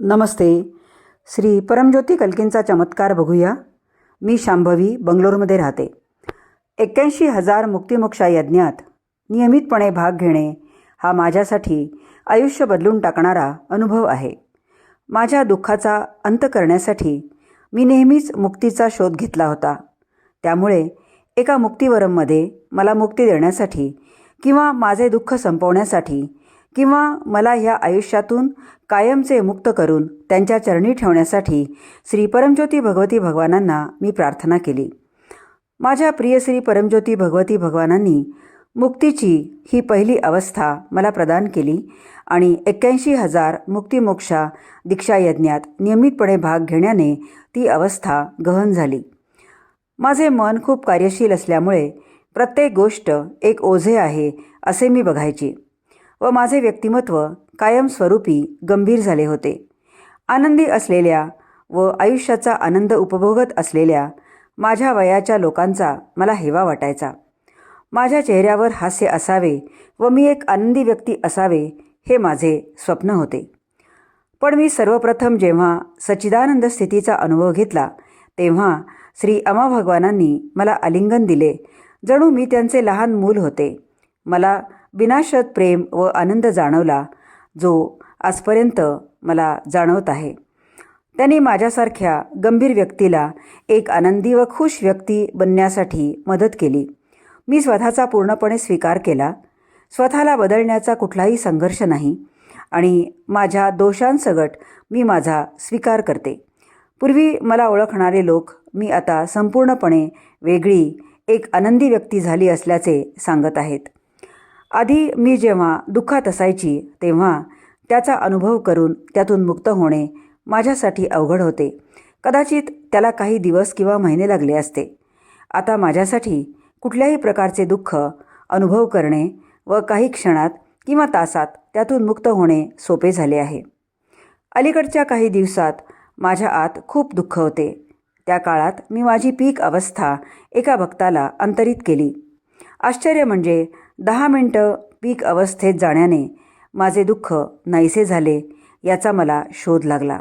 नमस्ते. श्री परमज्योती कल्कींचा चमत्कार बघूया. मी शांभवी बंगलोरमध्ये राहते. एक्क्याऐंशी हजार मुक्तिमोक्षा यज्ञात नियमितपणे भाग घेणे हा माझ्यासाठी आयुष्य बदलून टाकणारा अनुभव आहे. माझ्या दुःखाचा अंत करण्यासाठी मी नेहमीच मुक्तीचा शोध घेतला होता. त्यामुळे एका मुक्तिवरममध्ये मला मुक्ती देण्यासाठी किंवा माझे दुःख संपवण्यासाठी किंवा मला ह्या आयुष्यातून कायमचे मुक्त करून त्यांच्या चरणी ठेवण्यासाठी श्री परमज्योती भगवती भगवानांना मी प्रार्थना केली. माझ्या प्रिय श्री परमज्योती भगवती भगवानांनी मुक्तीची ही पहिली अवस्था मला प्रदान केली आणि एक्क्याऐंशी हजार मुक्तिमोक्षा दीक्षा यज्ञात नियमितपणे भाग घेण्याने ती अवस्था गहन झाली. माझे मन खूप कार्यशील असल्यामुळे प्रत्येक गोष्ट एक ओझे आहे असे मी बघायची. व माझे व्यक्तिमत्व कायमस्वरूपी गंभीर झाले होते. आनंदी असलेल्या व आयुष्याचा आनंद उपभोगत असलेल्या माझ्या वयाच्या लोकांचा मला हेवा वाटायचा. माझ्या चेहऱ्यावर हास्य असावे व मी एक आनंदी व्यक्ती असावे हे माझे स्वप्न होते. पण मी सर्वप्रथम जेव्हा सच्चिदानंद स्थितीचा अनुभव घेतला तेव्हा श्री अमा भगवानांनी मला आलिंगन दिले. जणू मी त्यांचे लहान मूल होते. मला विनाशत प्रेम व आनंद जाणवला जो आजपर्यंत मला जाणवत आहे. त्यांनी माझ्यासारख्या गंभीर व्यक्तीला एक आनंदी व खुश व्यक्ती बनण्यासाठी मदत केली. मी स्वतःचा पूर्णपणे स्वीकार केला. स्वतःला बदलण्याचा कुठलाही संघर्ष नाही आणि माझ्या दोषांसगट मी माझा स्वीकार करते. पूर्वी मला ओळखणारे लोक मी आता संपूर्णपणे वेगळी एक आनंदी व्यक्ती झाली असल्याचे सांगत आहेत. आधी मी जेव्हा दुःखात असायची तेव्हा त्याचा अनुभव करून त्यातून मुक्त होणे माझ्यासाठी अवघड होते. कदाचित त्याला काही दिवस किंवा महिने लागले असते. आता माझ्यासाठी कुठल्याही प्रकारचे दुःख अनुभव करणे व काही क्षणात किंवा तासात त्यातून मुक्त होणे सोपे झाले आहे. अलीकडच्या काही दिवसात माझ्या आत खूप दुःख होते. त्या काळात मी माझी पीक अवस्था एका भक्ताला अंतरित केली. आश्चर्य म्हणजे दहा मिनटं पीक अवस्थेत जाण्याने माझे दुःख नाहीसे झाले याचा मला शोध लागला.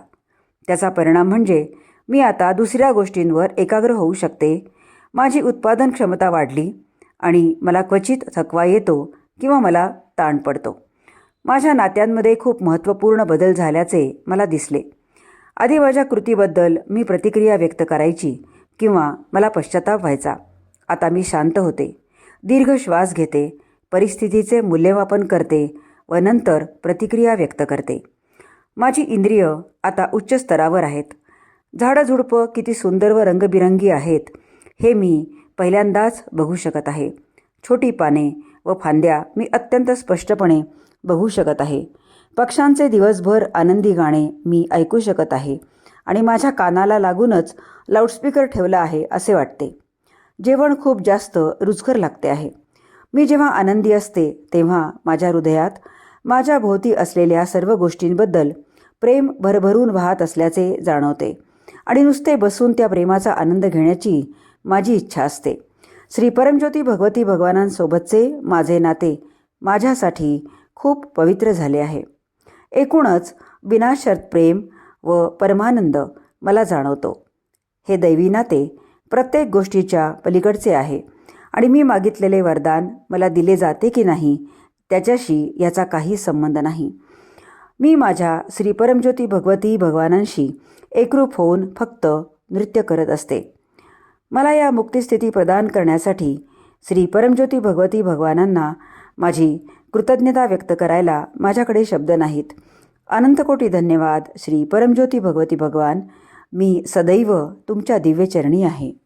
त्याचा परिणाम म्हणजे मी आता दुसऱ्या गोष्टींवर एकाग्र होऊ शकते. माझी उत्पादन क्षमता वाढली आणि मला क्वचित थकवा येतो किंवा मला ताण पडतो. माझ्या नात्यांमध्ये खूप महत्त्वपूर्ण बदल झाल्याचे मला दिसले. आधी माझ्या कृतीबद्दल मी प्रतिक्रिया व्यक्त करायची किंवा मला पश्चाताप व्हायचा. आता मी शांत होते. दीर्घ श्वास घेते परिस्थितीचे मूल्यमापन करते व नंतर प्रतिक्रिया व्यक्त करते. माझी इंद्रिय आता उच्च स्तरावर आहेत. झाडंझुडपं किती सुंदर व रंगबिरंगी आहेत हे मी पहिल्यांदाच बघू शकत आहे. छोटी पाने व फांद्या मी अत्यंत स्पष्टपणे बघू शकत आहे. पक्ष्यांचे दिवसभर आनंदी गाणे मी ऐकू शकत आहे आणि माझ्या कानाला लागूनच लाऊडस्पीकर ठेवला आहे असे वाटते. जेवण खूप जास्त रुचकर लागते आहे. मी जेव्हा आनंदी असते तेव्हा माझ्या हृदयात माझ्या भोवती असलेल्या सर्व गोष्टींबद्दल प्रेम भरभरून वाहत असल्याचे जाणवते आणि नुसते बसून त्या प्रेमाचा आनंद घेण्याची माझी इच्छा असते. श्री परमज्योती भगवती भगवानांसोबतचे माझे नाते माझ्यासाठी खूप पवित्र झाले आहे. एकूणच विनाशर्त प्रेम व परमानंद मला जाणवतो. हे दैवी नाते प्रत्येक गोष्टीच्या पलीकडचे आहे. आणि मी मागितलेले वरदान मला दिले जाते की नाही त्याच्याशी याचा काही संबंध नाही. मी माझ्या श्री परमज्योती भगवती भगवानांशी एकरूप होऊन फक्त नृत्य करत असते. मला या मुक्तिस्थिती प्रदान करण्यासाठी श्री परमज्योती भगवती भगवानांना माझी कृतज्ञता व्यक्त करायला माझ्याकडे शब्द नाहीत. अनंतकोटी धन्यवाद श्री परमज्योती भगवती भगवान. मी सदैव तुमच्या दिव्यचरणी आहे.